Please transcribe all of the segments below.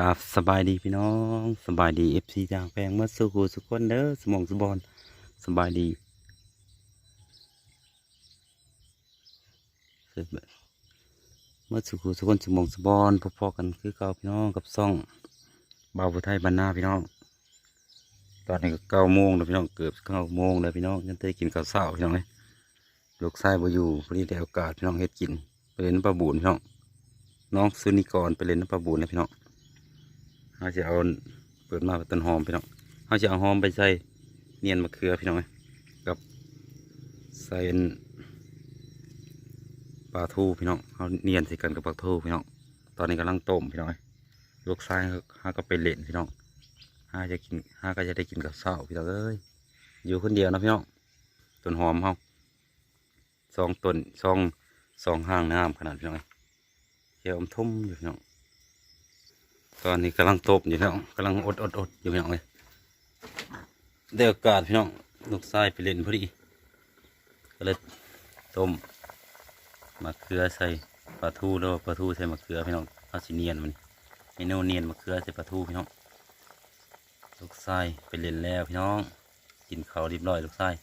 กราบสบายดีพี่น้องสบายดีเอฟซีจางแปลงเมื่อสุขุสุขคนเด้อสมองสบอนสบายดีเมื่อสุขุสุขคนสมองสบอนพอๆกันคือเก่าพี่น้องกับซ่องบ่าวไทยบ้านนาพี่น้อง ตอนนี้ก็เก้าโมงแล้วพี่น้องเกือบเก้าโมงแล้วพี่น้องยังได้กินข้าวเช้าพี่น้องเลยลูกชายบอยู่พอดีได้โอกาสพี่น้องเฮ็ดกินไปเล่นน้ำปลาบูนพี่น้องน้องซุนิกรไปเล่นน้ำปลาบูนนะพี่น้อง เขาจะเอาเปิดมาต้นหอมพี่น้องเขาจะเอาหอมไปใส่เนียนมะเขือพี่น้องกับใส่ปลาทูพี่น้องเขาเนียนใส่กันกับปลาทูพี่น้องตอนนี้กำลังต้มพี่น้องลูกชายห้าก็ไปเล่นพี่น้องห้าจะกินห้าก็จะได้กินกับเศร้าพี่น้องเอ้ยอยู่คนเดียวนะพี่น้องต้นหอมเขาสองต้นสองสองห้างน้ำขนาดพี่น้องเอ้ยเขียวอมทุ่มอยู่พี่น้อง ตอนนี้กำลังตบอยู่พี่น้องกำลังอดอดอดอยู่พี่น้องเลยได้โอกาสพี่น้องลูกชายไปเล่นพอดีก็เลยต้มมะเขือใส่ปลาทูแล้วปลาทูใส่มะเขือพี่น้องเอาสีเนียนมันเมนูเนียนมะเขือใส่ปลาทูพี่น้องลูกชายไปเล่นแล้วพี่น้อง กินข้าวเรียบร้อยลูกชาย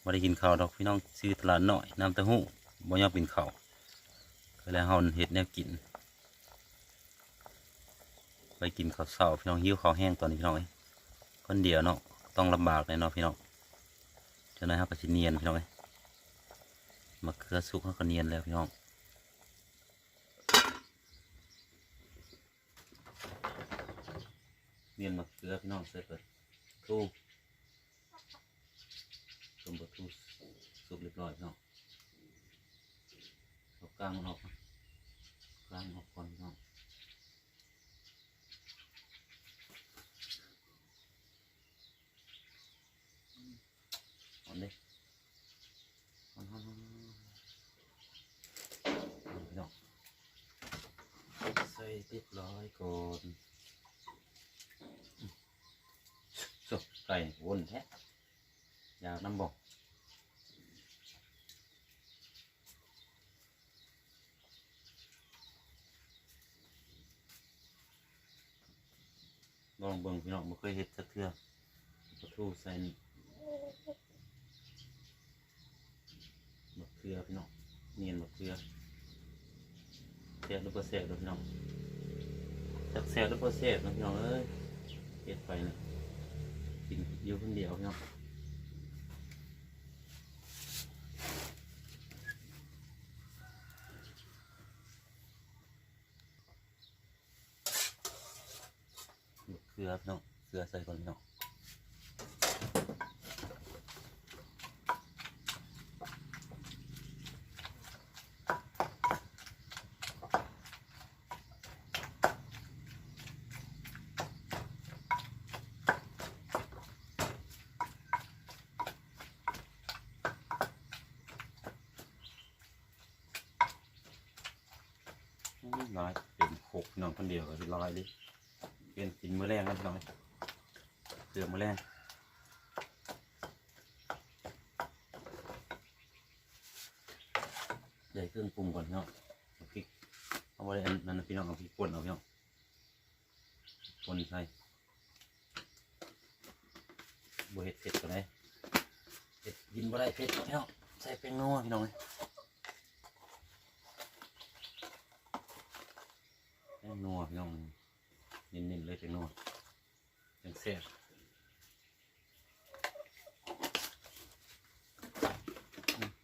ไม่ได้กินข้าวดอกพี่น้องซื้อตลาดหน่อยน้ำเต้าหู้บ่ยอมกินข้าวก็แล้วเฮาเห็ดแนวกิน ไปกินข้าวเช้าพี่น้องหิวข้าวแห้งตอนนี้พี่น้องเอ้ยคนเดียวเนาะต้องลำบากเลยเนาะพี่น้องจ้านายครับก็สิเนียนพี่น้องเอ้ยมะเขือสุกเขาก็เนียนแล้วพี่น้องเนียนมะเขือพี่น้องเสร็จเลยทูสมบูรณ์ทูสุกเรียบร้อยพี่น้องเอากลางมันออกกลางออกก่อนพี่น้องเอนเลยเอนเอนเอนพี่น้องใส่เรียบร้อยก่อนจบไก่วนแท้อยากน้ำบอกลองเบิ่งพี่น้องบ่เคยเฮ็ดสักเทื่อปลาทูใส่นี่มะเขือพี่น้องเนียนมะเขือแซ่บหรือบ่แซ่บเด้อพี่น้องจักแซ่บหรือบ่แซ่บนะพี่น้องเอ้ยเฮ็ดไปนะ กินอยู่คนเดียวเนาะเกลือเนาะเกลือใส่ก่อนเนาะ อื้อยเป็นหกน้องคนเดียวก็สิหลายเลยเป็นกินมื้อแรงกันพี่น้อยเกลือมื้อแรงใส่เครื่องปรุงก่อนพี่น้องเอาพริกเอาไว้นนั้นพี่น้องเอาพริกป่นเอาพี่น้องป่นใส่บวเห็ดเผ็ดก็ได้เผ็ดกินบ่ได้เผ็ดพี่น้องใส่แป้งนัวพี่น้องเอ้ย แป้งนัวพี่น้องนิ่มๆเลยแป้งนัวเป็นแซ่บ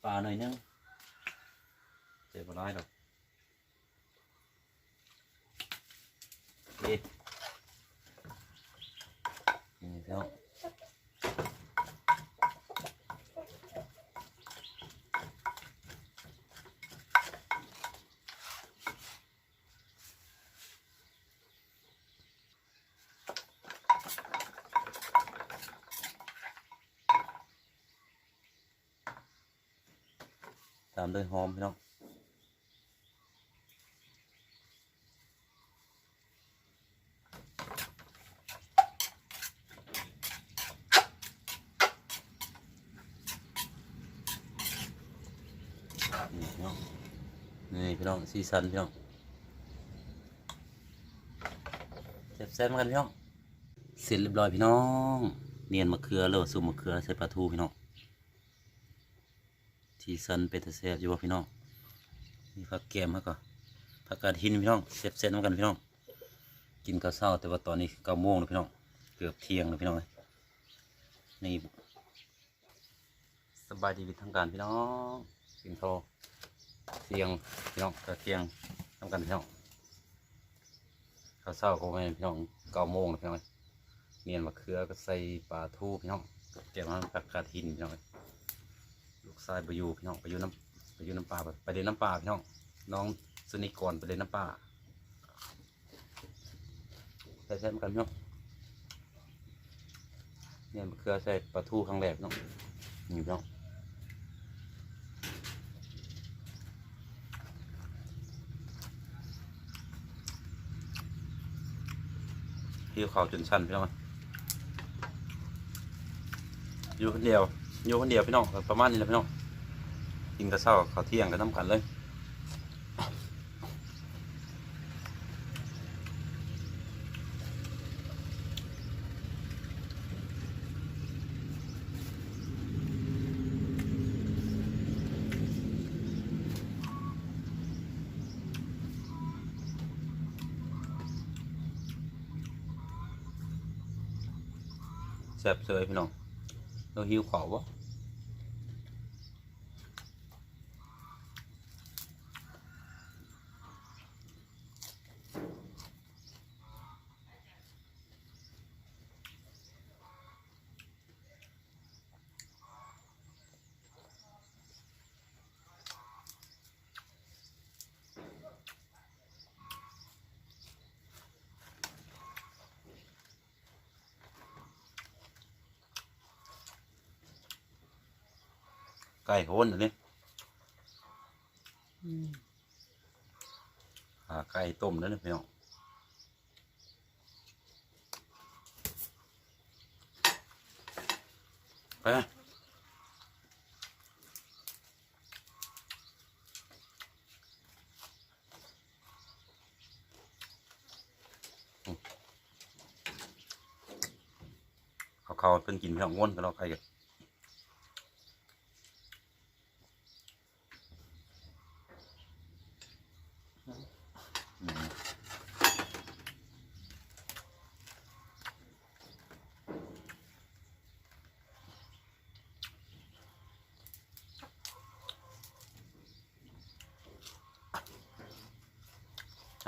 ปลาหน่อยนึงเจ็บปลายดอกเอ๊ะนี่พี่น้อง ตามด้วยหอมพี่น้องนี่พี่น้องนี่พี่น้องซีซันพี่น้องแซ่บๆเหมือนกันพี่น้องเสร็จเรียบร้อยพี่น้อง เนียนมะเขือเลยซุปมะเขือใส่ปลาทูพี่น้อง ที่ซันเป็นตะแซ่บอยู่ว่าพี่น้องมีผักแกมแล้วก็ผักกาดหินพี่น้องแซ่บเหมือนกันพี่น้อง กินข้าวเช้าแต่ว่าตอนนี้เก้าโมงแล้วพี่น้องเกือบเที่ยงแล้วพี่น้องเอ้ยนี่สบายดีวิทางการพี่น้องกินข้าวเที่ยงพี่น้องก็เที่ยงทำกันพี่น้องข้าวเช้าก็ไม่พี่น้องเก้าโมงแล้วพี่น้องเอ้ยเนียนมะเขือก็ใส่ปลาทูพี่น้องแกงมันผักกาดหินพี่น้อง เอ้ยลูกชายไปอยู่พี่น้องไปอยู่น้ำไปอยู่น้ำปลาไปเล่นน้ำปลาพี่น้องน้องสนิก่อนไปเล่นน้ำปลาใส่ใส่เหมือนกันพี่น้องเนี่ยมะเขือใส่ปลาทูครั้งแรกเนาะนี่เนาะพี่เขาจนชันพี่น้องอยู่คนเดียว อยู่คนเดียวพี่น้องก็ประมาณนี้แหละพี่น้องกินกระเซ้าข้าวเที่ยงกันน้ำกันเลยแซ่บเสยพี่น้อง เราหิวขอวะ ไก่โหนอันนี้หาไก่ต้มแล้วนะพี่น้องไปเขาเขาเพิ่นกินพี่น้องง่วนกันเราไก่กัน อืม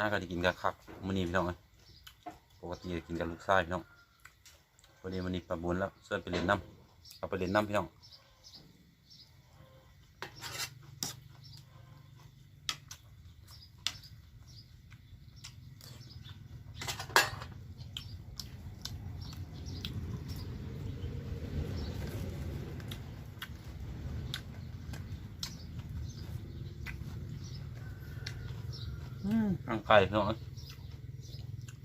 าก็ได้กินกันคับมื้อนี้พี่น้องเอ้ยปกติจะกินกับลูกชายพี่น้องวันนี้วันนี้ประบุญแล้วเสื้อไปเรียนน้ำเอาไปเรียนน้ำพี่น้อง ไก่พี่น้องเอ้ย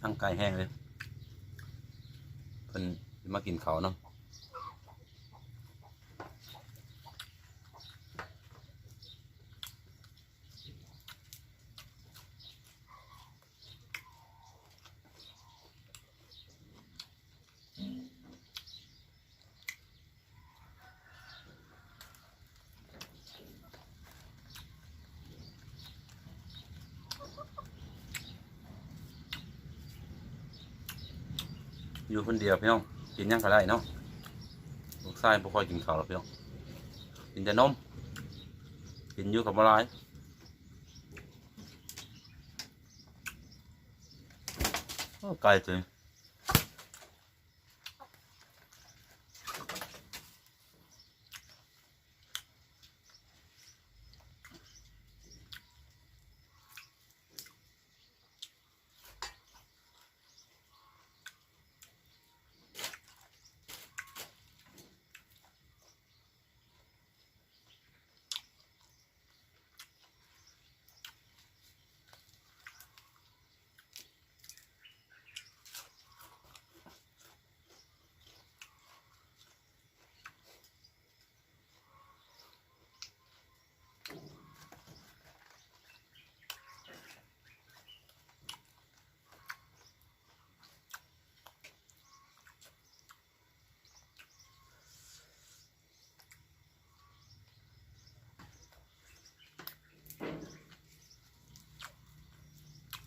ทางไก่แห้งเลยเพิ่นมากินเขาเนาะ อยู่คนเดียวพี่น้องกินยังก็ได้เนาะลูกชายบ่ค่อยกินข้าวหรอกพี่น้องกินแต่นมกินอยู่กับอะไรไก่จริง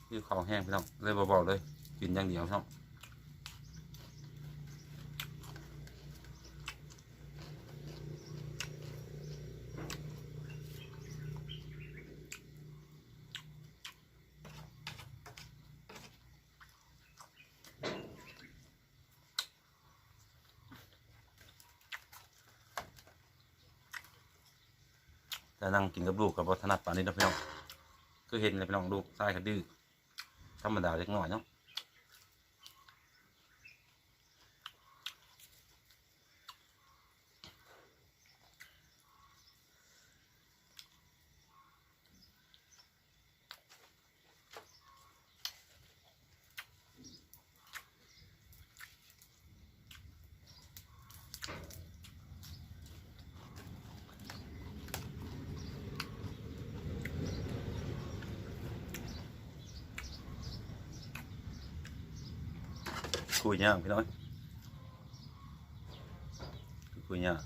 คือข้าวแห้งพี่น้องเลยเบาๆเลยกินอย่างเดียวพี่น้องแต่นั่งกินกับลูกกับบถนัดป่านนี้นะพี่น้อง คือเห็นเลยพี่น้องลูกชายเขาดื้อ ธรรมดาเล็กน้อยเนาะ คุยยากพี่น้อยคุยยาก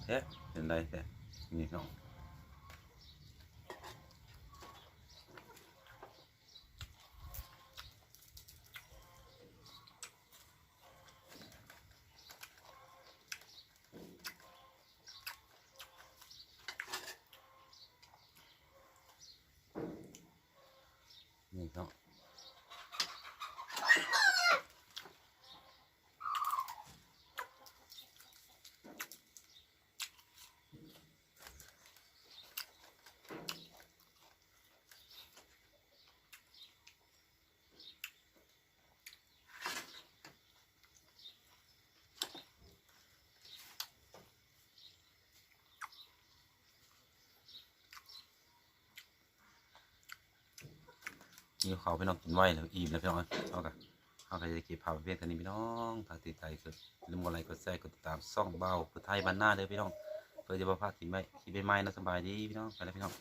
นี่เขาพี่น้องกินไว้แล้วอิ่มแล้วพี่น้องเอากันเอากันจะเก็บภาพเพียงเท่านี้พี่น้องถ้าติดใจก็ลืมกดไลค์กดแชร์กดติดตามซ่องเบาเพื่อไทยบ้านหน้าเด้พี่น้องเพื่อจะมาพลาดคลิปใหม่คลิปใหม่นะสบายดีพี่น้องไปแล้วพี่น้อง